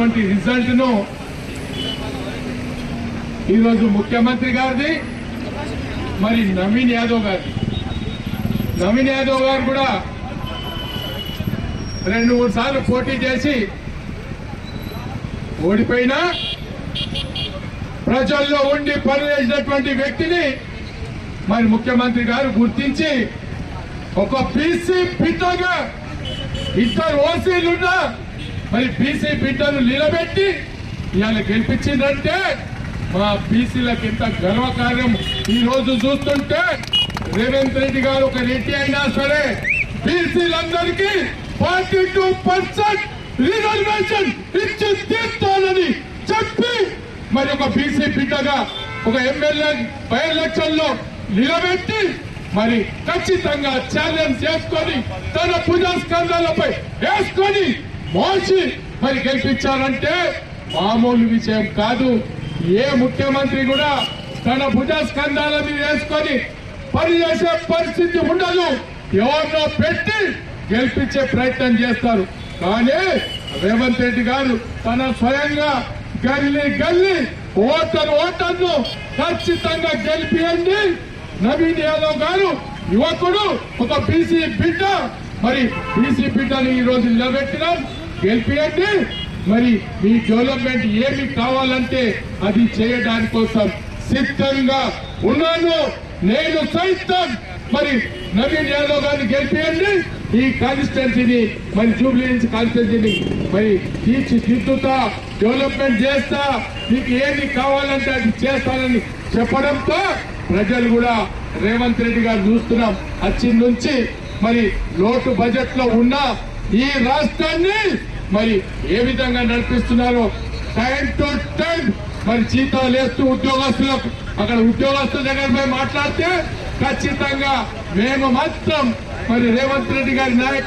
వచ్చినటువంటి రిజల్ట్ను ఈరోజు ముఖ్యమంత్రి గారిది మరి నవీన్ యాదవ్ గారిది. నవీన్ యాదవ్ గారు కూడా రెండు మూడు సార్లు పోటీ చేసి ఓడిపోయినా ప్రజల్లో ఉండి పనిచేసినటువంటి వ్యక్తిని మరి ముఖ్యమంత్రి గారు గుర్తించి ఒక పీసీ పితగా ఇద్దరు ఓసీలున్నా మరి బీసీ బిడ్డను నిలబెట్టి ఇవాళ గెలిపించిందంటే మా బీసీలకు ఇంత గర్వకార్యం ఈ రోజు చూస్తుంటే రేవంత్ రెడ్డి గారు ఒక రెడ్డి అయినా సరే బీసీలందరికీ ఫార్టీ టూ పర్సెంట్ రిజర్వేషన్ ఇచ్చి తీర్చాలని చెప్పి మరి ఒక బీసీ బిడ్డగా ఒక ఎమ్మెల్యే బై లక్షల్లో నిలబెట్టి మరి ఖచ్చితంగా ఛాలెంజ్ చేసుకొని తన భుజస్కంధాలపై వేసుకొని మార్చి మరి గెలిపించారంటే మామూలు విషయం కాదు. ఏ ముఖ్యమంత్రి కూడా తన భుజస్కంధాల మీద వేసుకొని పనిచేసే పరిస్థితి ఉండదు. ఎవరినో పెట్టి గెలిపించే ప్రయత్నం చేస్తారు. కానీ రేవంత్ రెడ్డి గారు తన స్వయంగా గల్లి గల్లి ఓటర్ ఓటర్ను ఖచ్చితంగా గెలిపియండి. నవీన్ యాదవ్ గారు యువకుడు ఒక బీసీ బిడ్డ మరి బీసీ బిడ్డని ఈ రోజు నిలబెట్టినాం గెలిపియండి. మరి మీ డెవలప్మెంట్ ఏమి కావాలంటే అది చేయడానికి కోసం సిద్ధంగా ఉన్నాను. నేను సైతం మరి నవీన్ యాదవ్ గారిని గెలిపియండి. ఈ కాన్స్టిట్యున్సీని మరి జూబ్లీన్స్ కాన్స్టిట్యున్సీని మరి తీర్చిదిద్దుతా డెవలప్మెంట్ చేస్తా. మీకు ఏది కావాలంటే అది చేస్తానని చెప్పడంతో ప్రజలు కూడా రేవంత్ రెడ్డి గారు చూస్తున్నాం. అచ్చి నుంచి మరి లోటు బడ్జెట్లో ఉన్న ఈ రాష్ట్రాన్ని మరి ఏ విధంగా నడిపిస్తున్నారో టైం టు టైం మరి జీతాలు వేస్తూ ఉద్యోగస్తులకు అక్కడ ఉద్యోగస్తుల దగ్గర పోయి మాట్లాడితే ఖచ్చితంగా మేము మాత్రం మరి రేవంత్ రెడ్డి గారి నాయకత్వం